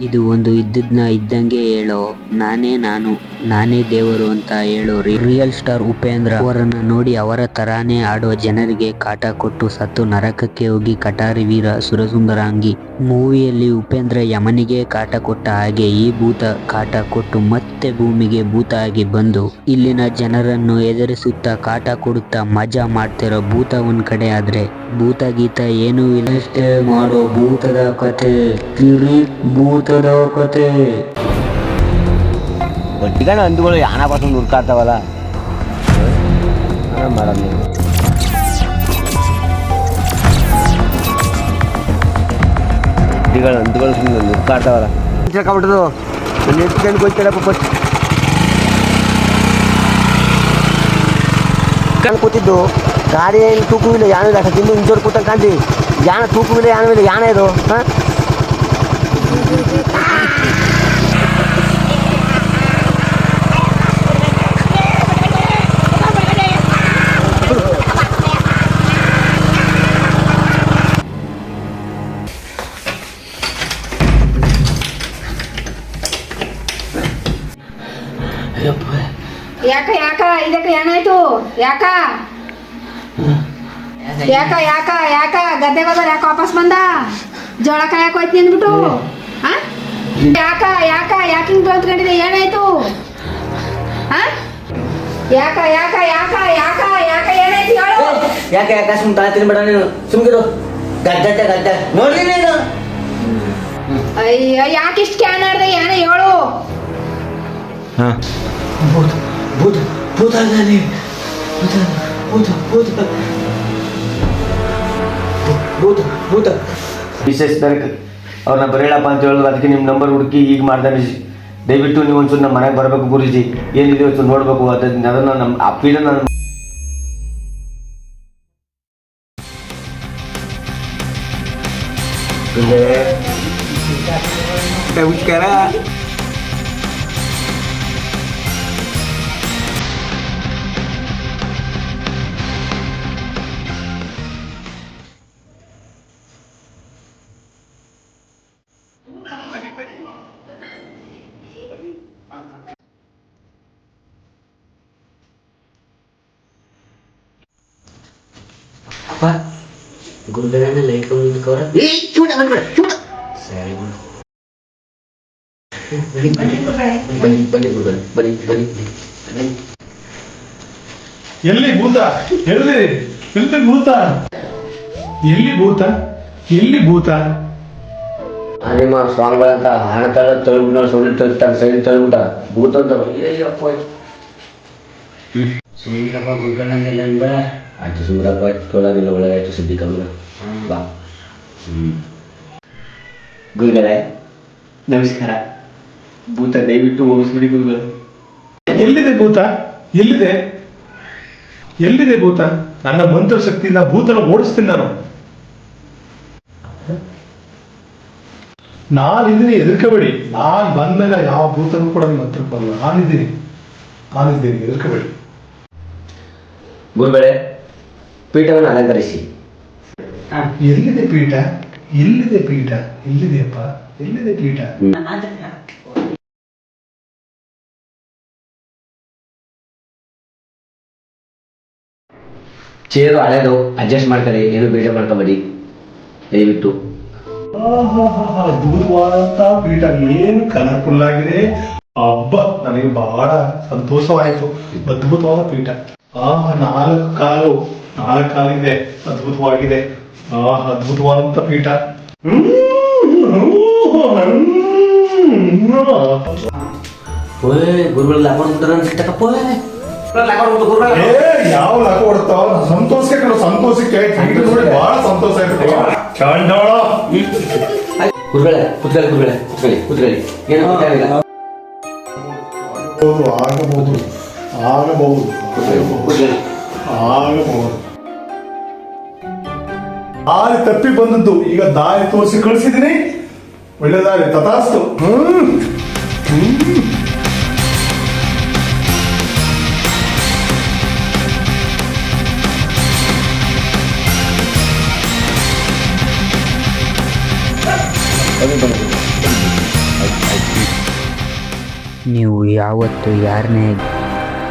ಇದು ಒಂದು ಇದ್ದದ್ನ ಇದ್ದಂಗೆ ಹೇಳೋ ನಾನೇ ನಾನು. ನಾನೇ ದೇವರು ಅಂತ ಹೇಳೋ ರಿಯಲ್ ಸ್ಟಾರ್ ಉಪೇಂದ್ರ ಅವರನ್ನ ನೋಡಿ ಅವರ ತರಾನೇ ಆಡೋ ಜನರಿಗೆ ಕಾಟ ಕೊಟ್ಟು ಸತ್ತು ನರಕಕ್ಕೆ ಹೋಗಿ ಕಟಾರಿ ವೀರ ಸುರಸುಂದರಾಂಗಿ. ಮೂವಿಯಲ್ಲಿ ಉಪೇಂದ್ರ ಯಮನಿಗೆ ಕಾಟ ಕೊಟ್ಟ ಹಾಗೆ ಈ ಭೂತ ಕಾಟ ಕೊಟ್ಟು ಮತ್ತೆ ಭೂಮಿಗೆ ಭೂತ ಆಗಿ ಬಂದು ಇಲ್ಲಿನ ಜನರನ್ನು ಎದುರಿಸುತ್ತಾ ಕಾಟ ಕೊಡುತ್ತಾ ಮಜಾ ಮಾಡ್ತಿರೋ ಭೂತ ಒಂದ್ ಕಡೆ ಆದ್ರೆ ಭೂತ ಗೀತ ಏನು ಇಲ್ಲ. ಮಾಡೋ ಭೂತದ ಕತೆ. ಭೂತದ ಕತೆ. ಬಡ್ಡಿಗಣ ಅಂದುಗಳು ಯಾನ ಬಸ್ಸು ಹುಡ್ಕಾಡ್ತಾವಲ್ಲ ಮಾಡಲ್ಲ ನೀವು ಬಡ್ಡಿಗಳು ಅಂದುಗಳು ಸುಮ್ಮನೆ ಹುಡ್ಕಾಡ್ತಾವಲ್ಲ ತಿಳ್ಕೊಬಿಟ್ಟದು ಎತ್ಕೊಂಡು ಹೋಗ್ತಾರಪ್ಪ ಬಸ್ ಕಣ್ ಕೂತಿದ್ದು. ಗಾಡಿ ಏನು ತೂಕವಿಲ್ಲ ಯಾನಿಲ್ಲ ತಿಂದು ಇಂಜೋರ್ ಕೂತಂಗೆ ಕಾಣ್ತಿ ಯಾನ ತೂಕವಿಲ್ಲ ಯಾನವಿಲ್ಲ ಯಾನ ಇದು ಹಾಂ? ಯಾಕ ಯಾಕ ಇದಕ್ಕೆ ಏನಾಯ್ತು? ಯಾಕ? ಯಾಕ ಯಾಕ ಯಾಕ? ಗದ್ದೆಗೆ ಹೋದ್ರ ಯಾಕ ವಾಪಸ್ ಬಂದ? ಜೋಳ ಕಾಯಕ್ ಹೋಯ್ತು ಅಂದ್ಬಿಟ್ಟು ಹಾ ಯಾಕ ಯಾಕ ಯಾಕೆ ಹಿಂಗ್ ಕಲ್ತ್ಕೊಂಡಿದೆ ಏನಾಯ್ತು? ಆ? ಯಾಕ ಯಾಕ ಯಾಕ ಯಾಕ ಯಾಕ ಏನಾಯ್ತು ಹೇಳು. ಯಾಕೆ ಯಾಕೆ ಸುಮ್ ತಲೆ ತಿನ್ಬೇಡ ನೀನು? ಸುಮ್ಗಿರು ಗದ್ದೆ ಗದ್ದೆ. ನೋಡ್ಲಿ ನೀನು. ಅಯ್ಯ ಯಾಕೆ ಇಷ್ಟು ಕ್ಯಾನ್ ಆಡ್ದೆ ಏನ ಹೇಳು. ಹಾಂ. ಭೂತ ಭೂತ ಭೂತ ಅದಾನೆ ಭೂತ ಭೂತ ಭೂತ ಭೂತ ಭೂತ ವಿಶೇಷ ಅವ್ರನ್ನ ಬರೇಳಪ್ಪ ಅಂತ ಹೇಳೋದು ಅದಕ್ಕೆ ನಿಮ್ಮ ನಂಬರ್ ಹುಡುಕಿ ಈಗ ಮಾಡ್ದೆ ದಯವಿಟ್ಟು ನೀವು ಒಂಚೂರು ನಮ್ಮ ಮನೆಗೆ ಬರಬೇಕು ಗುರುಜಿ ಏನಿದೆ ಒಂಚೂರು ನೋಡಬೇಕು ಅದನ್ನ ಅದನ್ನ ನಮ್ಮ ಆ ಪೀಡನ ನನ್ನ ನಮಸ್ಕಾರ ಗುರುಗಳನ್ನ ಲೈಟ್ ಕೊಂಡ್ಕವ್ರ ಸರಿ ಬನ್ನಿ ಬನ್ನಿ ಬನ್ನಿ ಗುರುಗಳು ಬನ್ನಿ ಬನ್ನಿ ಬನ್ನಿ ಎಲ್ಲಿ ಭೂತ ಎಲ್ಲಿ ಎಲ್ಲಿ ಭೂತ ಎಲ್ಲಿ ಭೂತ ಎಲ್ಲಿ ಭೂತ ನಿಮ್ಮ ಸ್ವಾಮಿಗಳಂತ ಹಣ ತಳ ತಳ್ಬಿಟ್ಟು ಸುಳ್ಳು ತಳ್ತಾರೆ ಸೈಡ್ ತಳ್ಬಿಟ್ಟ ಭೂತ ಅಂತ ಅಯ್ಯಪ್ಪ ಸುಂದರಪ್ಪ ಗುರುಗಳಂಗೆಲ್ಲ ಅನ್ಬೇಡ ಆಯ್ತು ಸುಮ್ರಪ್ಪ ಒಳಗೆ ಆಯಿತು ಸುದ್ದಿ ಕಮ್ಮಿ ಬಾ ಹ್ಞೂ ಗುರುಗಳೇ ನಮಸ್ಕಾರ ಭೂತ ದಯವಿಟ್ಟು ಹೋಗಿಸ್ಬಿಡಿ ಗುರುಗಳು ಎಲ್ಲಿದೆ ಭೂತ ಎಲ್ಲಿದೆ ಎಲ್ಲಿದೆ ಭೂತ ನನ್ನ ಮಂತ್ರ ಶಕ್ತಿಯಿಂದ ಭೂತನ ಓಡಿಸ್ತೀನಿ ನಾನು ನಾನಿದ್ದೀನಿ ಎದುರ್ಕೋಬೇಡಿ. ನಾನು ಬಂದಾಗ ಯಾವ ಭೂತನೂ ಕೂಡ ನಿಮ್ಮ ಹತ್ರಕ್ಕೆ ಬರಲ್ಲ. ನಾನಿದ್ದೀನಿ. ನಾನಿದ್ದೀನಿ ಎದುರ್ಕೋಬೇಡಿ. ಗುರುಗಳೇ ಪೀಠವನ್ನು ಅಲಂಕರಿಸಿ. ಎಲ್ಲಿದೆ ಪೀಠ? ಎಲ್ಲಿದೆ ಪೀಠ? ಎಲ್ಲಿದೆಯಪ್ಪ? ಎಲ್ಲಿದೆ ಪೀಠ? ಚೇರು ಹಳೆದು ಅಡ್ಜಸ್ಟ್ ಮಾಡ್ತಾರೆ ಏನು ಬೇಜ ಮಾಡ್ಕೊಬೇಡಿ. ದಯವಿಟ್ಟು. ಅದ್ಭುತವಾದಂತ ಪೀಠ ಏನು ಕಲರ್ಫುಲ್ ಆಗಿದೆ ಹಬ್ಬ ನನಗೆ ಬಹಳ ಸಂತೋಷವಾಯಿತು. ಅದ್ಭುತವಾದ ಪೀಠ. ಆಹ ನಾಲ್ಕು ಕಾಲು ನಾಲ್ಕು ಕಾಲಿದೆ ಅದ್ಭುತವಾಗಿದೆ. ಆ ಅದ್ಭುತವಾದಂತ ಪೀಠ. ಗುರುಗಳು ಯಾವ ಲಾಕ ಹೊಡ್ತಾವ ಸಂತೋಷಕ್ಕೆ ಕಣೋ, ಸಂತೋಷಕ್ಕೆ. ನೋಡಿ ಬಹಳ ಸಂತೋಷ ಆಯ್ತು ಚಂಡಾಳ ಗುರುಗಳೇ ಕುತ್ಕೊಳ್ಳಿ ಗುರುಗಳೇ ಕುತ್ಕೊಳ್ಳಿ ಕುತ್ಕೊಳ್ಳಿ. ಏನು ಆಗಬಹುದು ಆಗಬಹುದು. ಆಗಬಹುದು. ದಾರಿ ತಪ್ಪಿ ಬಂದದ್ದು ಈಗ ದಾರಿ ತೋರಿಸಿ ಕಳಿಸಿದೀನಿ ಒಳ್ಳೆ ದಾರಿ, ತಥಾಸ್ತು. ಹ್ಮ್ ನೀವು ಯಾವತ್ತು ಯಾರನ್ನೇ